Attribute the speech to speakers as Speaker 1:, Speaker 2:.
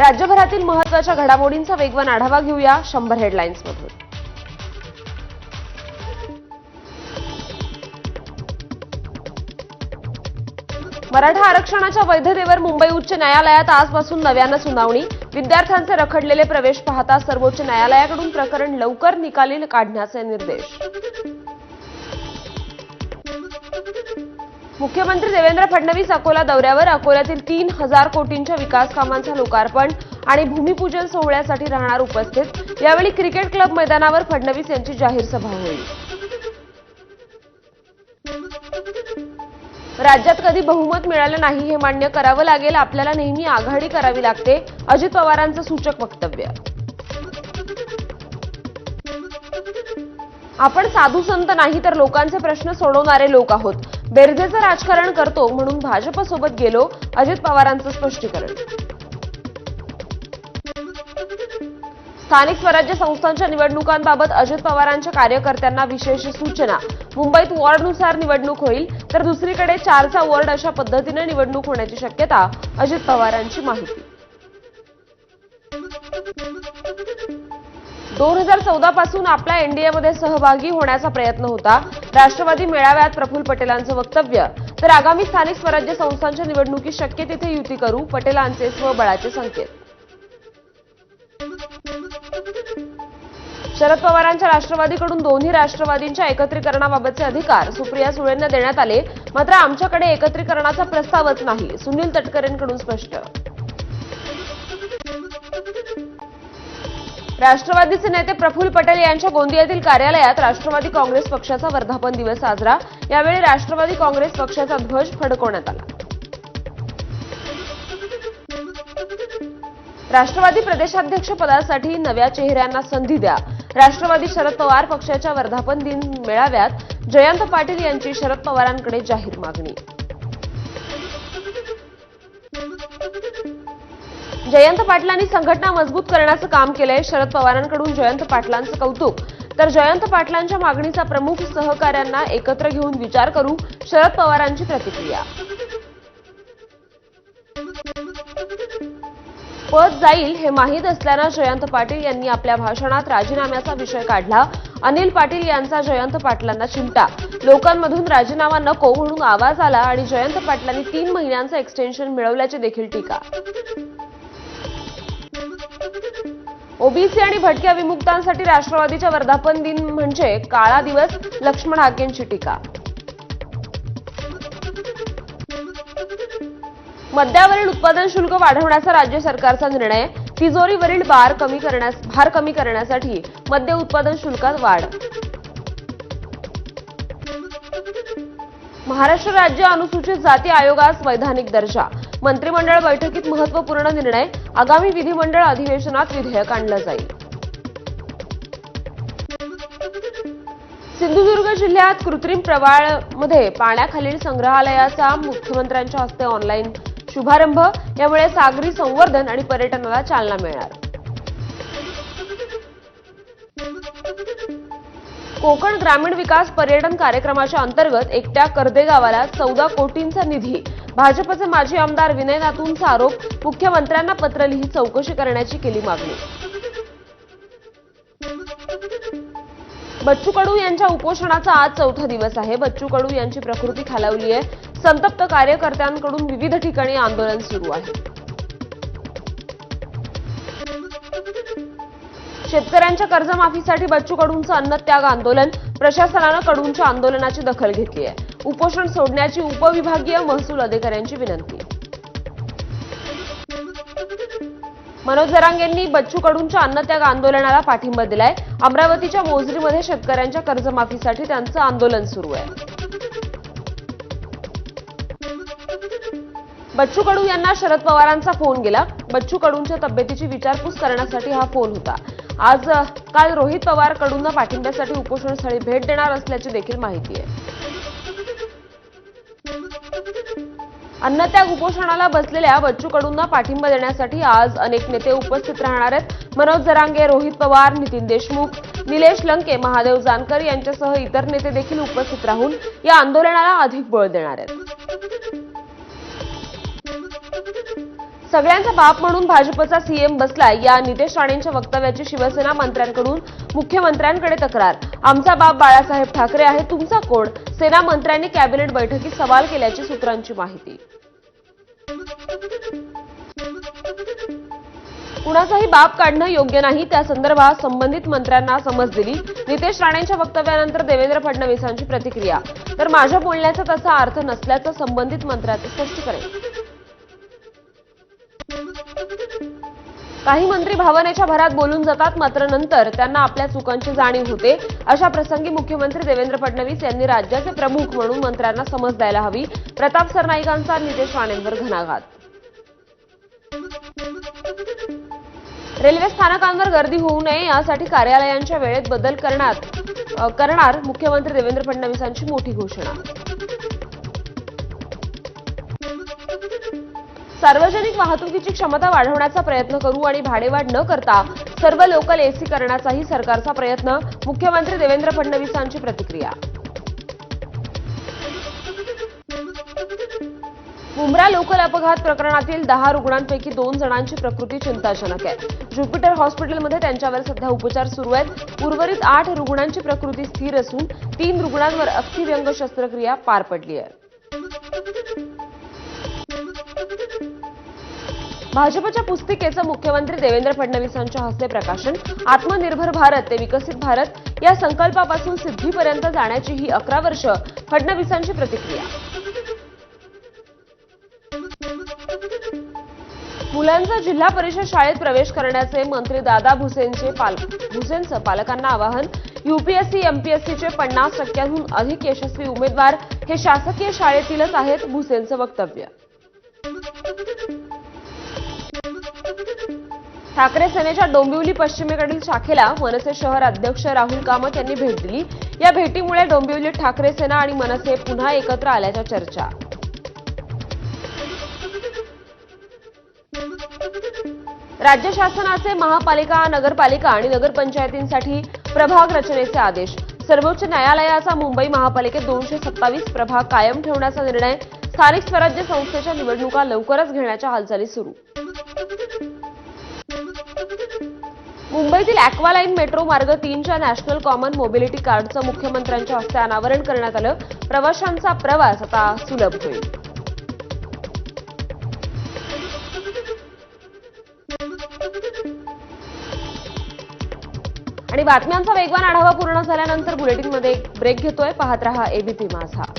Speaker 1: राज्यभरातील महत्त्वाच्या घडामोडींचा वेगवान आढावा घेऊया शंभर हेडलाईन्समधून मराठा आरक्षणाच्या वैधतेवर मुंबई उच्च न्यायालयात आजपासून नव्यानं सुनावणी. विद्यार्थ्यांचे रखडलेले प्रवेश पाहता सर्वोच्च न्यायालयाकडून प्रकरण लवकर निकाली काढण्याचे निर्देश. मुख्यमंत्री देवेंद्र फडणवीस अकोला दौऱ्यावर. अकोल्यातील तीन हजार कोटींच्या विकास कामांचं लोकार्पण आणि भूमिपूजन सोहळ्यासाठी राहणार उपस्थित. यावेळी क्रिकेट क्लब मैदानावर फडणवीस यांची जाहीर सभा होईल. राज्यात कधी बहुमत मिळालं नाही हे मान्य करावं लागेल आपल्याला नेहमी आघाडी करावी लागते अजित पवारांचं सूचक वक्तव्य. आपण साधू संत नाही तर लोकांचे प्रश्न सोडवणारे लोक आहोत. बेरजेचं राजकारण करतो म्हणून भाजपसोबत गेलो अजित पवारांचं स्पष्टीकरण. स्थानिक स्वराज्य संस्थांच्या निवडणुकांबाबत अजित पवारांच्या कार्यकर्त्यांना विशेष सूचना. मुंबईत वॉर्डनुसार निवडणूक होईल तर दुसरीकडे चारचा वॉर्ड अशा पद्धतीने निवडणूक होण्याची शक्यता अजित पवारांची माहिती. दोन हजार चौदा पासून आपला एनडीएमध्ये सहभागी होण्याचा प्रयत्न होता. राष्ट्रवादी मेळाव्यात प्रफुल्ल पटेलांचं वक्तव्य. तर आगामी स्थानिक स्वराज्य संस्थांच्या निवडणुकीत शक्य तिथे युती करू पटेलांचे स्वबळाचे संकेत. शरद पवारांच्या राष्ट्रवादीकडून दोन्ही राष्ट्रवादींच्या एकत्रीकरणाबाबतचे अधिकार सुप्रिया सुळेंना देण्यात आले. मात्र आमच्याकडे एकत्रीकरणाचा प्रस्तावच नाही सुनील तटकरेंकडून स्पष्ट. राष्ट्रवादीचे नेते प्रफुल्ल पटेल यांच्या गोंदियातील कार्यालयात राष्ट्रवादी काँग्रेस पक्षाचा वर्धापन दिवस साजरा. यावेळी राष्ट्रवादी काँग्रेस पक्षाचा ध्वज फडकवण्यात आला. राष्ट्रवादी प्रदेशाध्यक्ष पदासाठी नव्या चेहऱ्यांना संधी द्या. राष्ट्रवादी शरद पवार पक्षाच्या वर्धापन दिन मेळाव्यात जयंत पाटील यांची शरद पवारांकडे जाहीर मागणी. जयंत पाटलांनी संघटना मजबूत करण्याचं काम केलंय. शरद पवारांकडून जयंत पाटलांचं कौतुक. तर जयंत पाटलांच्या मागणीचा प्रमुख सहकाऱ्यांना एकत्र घेऊन विचार करू शरद पवारांची प्रतिक्रिया. पद जाईल हे माहीत असल्यानं जयंत पाटील यांनी आपल्या भाषणात राजीनाम्याचा विषय काढला. अनिल पाटील यांचा जयंत पाटलांना चिमटा. लोकांमधून राजीनामा नको म्हणून आवाज आला आणि जयंत पाटलांनी तीन महिन्यांचं एक्सटेन्शन मिळवल्याची देखील टीका. ओबीसी आणि भटक्या विमुक्तांसाठी राष्ट्रवादीच्या वर्धापन दिन म्हणजे काळा दिवस लक्ष्मण हाकेंची टीका. मद्यावरील उत्पादन शुल्क वाढवण्याचा राज्य सरकारचा निर्णय. तिजोरीवरील भार कमी करण्यास भार कमी करण्यासाठी मद्य उत्पादन शुल्कात वाढ. महाराष्ट्र राज्य अनुसूचित जाती आयोगास वैधानिक दर्जा. मंत्रिमंडळ बैठकीत महत्त्वपूर्ण निर्णय आगामी विधिमंडळ अधिवेशनात विधेयक आणलं जाईल. सिंधुदुर्ग जिल्ह्यात कृत्रिम प्रवाळमध्ये पाण्याखालील संग्रहालयाचा मुख्यमंत्र्यांच्या हस्ते ऑनलाईन शुभारंभ. यामुळे सागरी संवर्धन आणि पर्यटनाला चालना मिळणार. कोकण ग्रामीण विकास पर्यटन कार्यक्रमाच्या अंतर्गत एकट्या कर्दे गावाला चौदा कोटींचा निधी भाजपचे माजी आमदार विनय नातूंचा आरोप मुख्यमंत्र्यांना पत्र लिहित चौकशी करण्याची केली मागणी. बच्चू कडू यांच्या उपोषणाचा आज चौथा दिवस आहे. बच्चू कडू यांची प्रकृती खालावली आहे. संतप्त कार्यकर्त्यांकडून विविध ठिकाणी आंदोलन सुरू आहे. शेतकऱ्यांच्या कर्जमाफीसाठी बच्चू कडूंचं अन्नत्याग आंदोलन प्रशासनानं कडूंच्या आंदोलनाची दखल घेतली आहे. उपोषण सोडण्याची उपविभागीय महसूल अधिकाऱ्यांची विनंती. मनोज जरांगेंनी बच्चू कडूंच्या अन्नत्याग आंदोलनाला पाठिंबा दिलाय. अमरावतीच्या मोजरीमध्ये शेतकऱ्यांच्या कर्जमाफीसाठी त्यांचं आंदोलन सुरू आहे. बच्चू कडू यांना शरद पवारांचा फोन गेला. बच्चू कडूंच्या तब्येतीची विचारपूस करण्यासाठी हा फोन होता. आज काल रोहित पवार कडूंना पाठिंब्यासाठी उपोषणस्थळी भेट देणार असल्याची देखील माहिती आहे. अन्नत्याग उपोषणाला बसलेल्या बच्चू कडूंना पाठिंबा देण्यासाठी आज अनेक नेते उपस्थित राहणार आहेत. मनोज जरांगे रोहित पवार नितीन देशमुख निलेश लंके महादेव जानकर यांच्यासह इतर नेते देखील उपस्थित राहून या आंदोलनाला अधिक बळ देणार आहेत. सगळ्यांचा बाप म्हणून भाजपचा सीएम बसला या नितेश राणेंच्या वक्तव्याची शिवसेना मंत्र्यांकडून मुख्यमंत्र्यांकडे तक्रार. आमचा बाप बाळासाहेब ठाकरे आहे तुमचा कोण? सेना मंत्र्यांनी कॅबिनेट बैठकीत सवाल केल्याची सूत्रांची माहिती. कुणाचाही बाप काढणं योग्य नाही त्या संदर्भात संबंधित मंत्र्यांना समज दिली. नितेश राणेंच्या वक्तव्यानंतर देवेंद्र फडणवीसांची प्रतिक्रिया. तर माझ्या बोलण्याचा तसा अर्थ नसल्याचं संबंधित मंत्र्याचं स्पष्टीकरण. काही मंत्री भावनेच्या भरात बोलून जातात मात्र नंतर त्यांना आपल्या चुकांची जाणीव होते. अशा प्रसंगी मुख्यमंत्री देवेंद्र फडणवीस यांनी राज्याचे प्रमुख म्हणून मंत्र्यांना समज द्यायला हवी. प्रताप सरनाईकांचा नितेश राणेंवर घणाघात. रेल्वे स्थानकांवर गर्दी होऊ नये यासाठी कार्यालयांच्या वेळेत बदल करणार करणार मुख्यमंत्री देवेंद्र फडणवीसांची मोठी घोषणा. सार्वजनिक वाहतुकीची क्षमता वाढवण्याचा प्रयत्न करू आणि भाडेवाढ न करता सर्व लोकल एसी करण्याचाही सरकारचा प्रयत्न मुख्यमंत्री देवेंद्र फडणवीसांची प्रतिक्रिया. मुंब्रा लोकल अपघात प्रकरणातील दहा रुग्णांपैकी दोन जणांची प्रकृती चिंताजनक आहे. ज्युपिटर हॉस्पिटलमध्ये त्यांच्यावर सध्या उपचार सुरू आहेत. उर्वरित आठ रुग्णांची प्रकृती स्थिर असून तीन रुग्णांवर अस्थिव्यंग शस्त्रक्रिया पार पडली आहे. भाजपच्या पुस्तिकेचं मुख्यमंत्री देवेंद्र फडणवीसांच्या हस्ते प्रकाशन. आत्मनिर्भर भारत ते विकसित भारत या संकल्पापासून सिद्धीपर्यंत जाण्याची ही अकरा वर्ष फडणवीसांची प्रतिक्रिया. मुलांचा जिल्हा परिषद शाळेत प्रवेश करण्याचे मंत्री दादा भुसेंचे पाल भुसेंचं पालकांना आवाहन. युपीएससी एमपीएससीचे पन्नास टक्क्यांहून अधिक यशस्वी उमेदवार हे शासकीय शाळेतीलच आहेत भुसेंचं वक्तव्य. ठाकरे सेनेच्या डोंबिवली पश्चिमेकडील शाखेला मनसे शहर अध्यक्ष राहुल कामत यांनी भेट दिली. या भेटीमुळे डोंबिवलीत ठाकरे सेना आणि मनसे पुन्हा एकत्र आल्याच्या चर्चा. राज्य शासनाचे महापालिका नगरपालिका आणि नगरपंचायतींसाठी प्रभाग रचनेचे आदेश. सर्वोच्च न्यायालयाचा मुंबई महापालिकेत दोनशे सत्तावीस प्रभाग कायम ठेवण्याचा निर्णय. स्थानिक स्वराज्य संस्थेच्या निवडणुका लवकरच घेण्याच्या हालचाली सुरू. मुंबईतील अॅक्वालाईन मेट्रो मार्ग तीनच्या नॅशनल कॉमन मोबिलिटी कार्डचं मुख्यमंत्र्यांच्या हस्ते अनावरण करण्यात आलं. प्रवाशांचा प्रवास आता सुलभ होईल. आणि बातम्यांचा वेगवान आढावा पूर्ण झाल्यानंतर बुलेटिनमध्ये ब्रेक घेतोय. पाहत रहा एबीपी माझा.